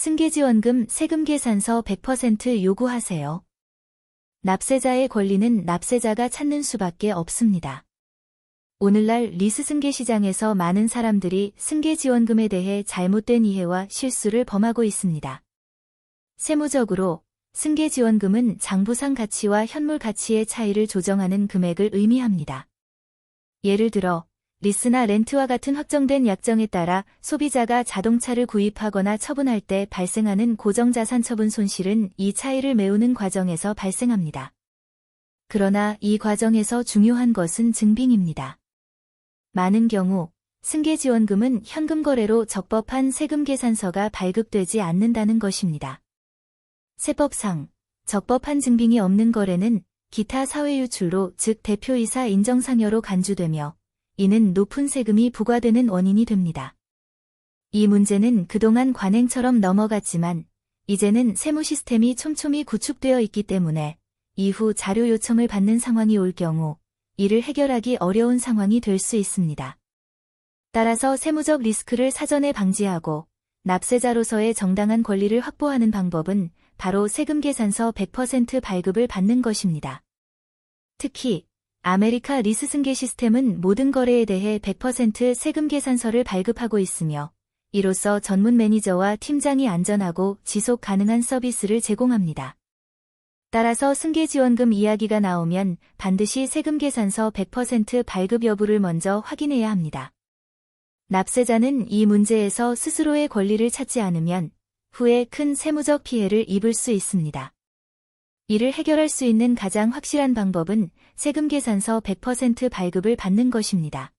승계지원금 세금계산서 100% 요구하세요. 납세자의 권리는 납세자가 찾는 수밖에 없습니다. 오늘날 리스 승계 시장에서 많은 사람들이 승계 지원금에 대해 잘못된 이해와 실수를 범하고 있습니다. 세무적으로 승계 지원금은 장부상 가치와 현물 가치의 차이를 조정하는 금액을 의미합니다. 예를 들어 리스나 렌트와 같은 확정된 약정에 따라 소비자가 자동차를 구입하거나 처분할 때 발생하는 고정자산 처분 손실은 이 차이를 메우는 과정에서 발생합니다. 그러나 이 과정에서 중요한 것은 증빙입니다. 많은 경우 승계지원금은 현금 거래로 적법한 세금 계산서가 발급되지 않는다는 것입니다. 세법상 적법한 증빙이 없는 거래는 기타 사회유출로 즉 대표이사 인정상여로 간주되며 이는 높은 세금이 부과되는 원인이 됩니다. 이 문제는 그동안 관행처럼 넘어갔지만 이제는 세무 시스템이 촘촘히 구축되어 있기 때문에 이후 자료 요청을 받는 상황이 올 경우 이를 해결하기 어려운 상황이 될 수 있습니다. 따라서 세무적 리스크를 사전에 방지하고 납세자로서의 정당한 권리를 확보하는 방법은 바로 세금 계산서 100% 발급을 받는 것입니다. 특히 아메리카 리스 승계 시스템은 모든 거래에 대해 100% 세금 계산서를 발급하고 있으며 이로써 전문 매니저와 팀장이 안전하고 지속 가능한 서비스를 제공합니다. 따라서 승계 지원금 이야기가 나오면 반드시 세금 계산서 100% 발급 여부를 먼저 확인해야 합니다. 납세자는 이 문제에서 스스로의 권리를 찾지 않으면 후에 큰 세무적 피해를 입을 수 있습니다. 이를 해결할 수 있는 가장 확실한 방법은 세금 계산서 100% 발급을 받는 것입니다.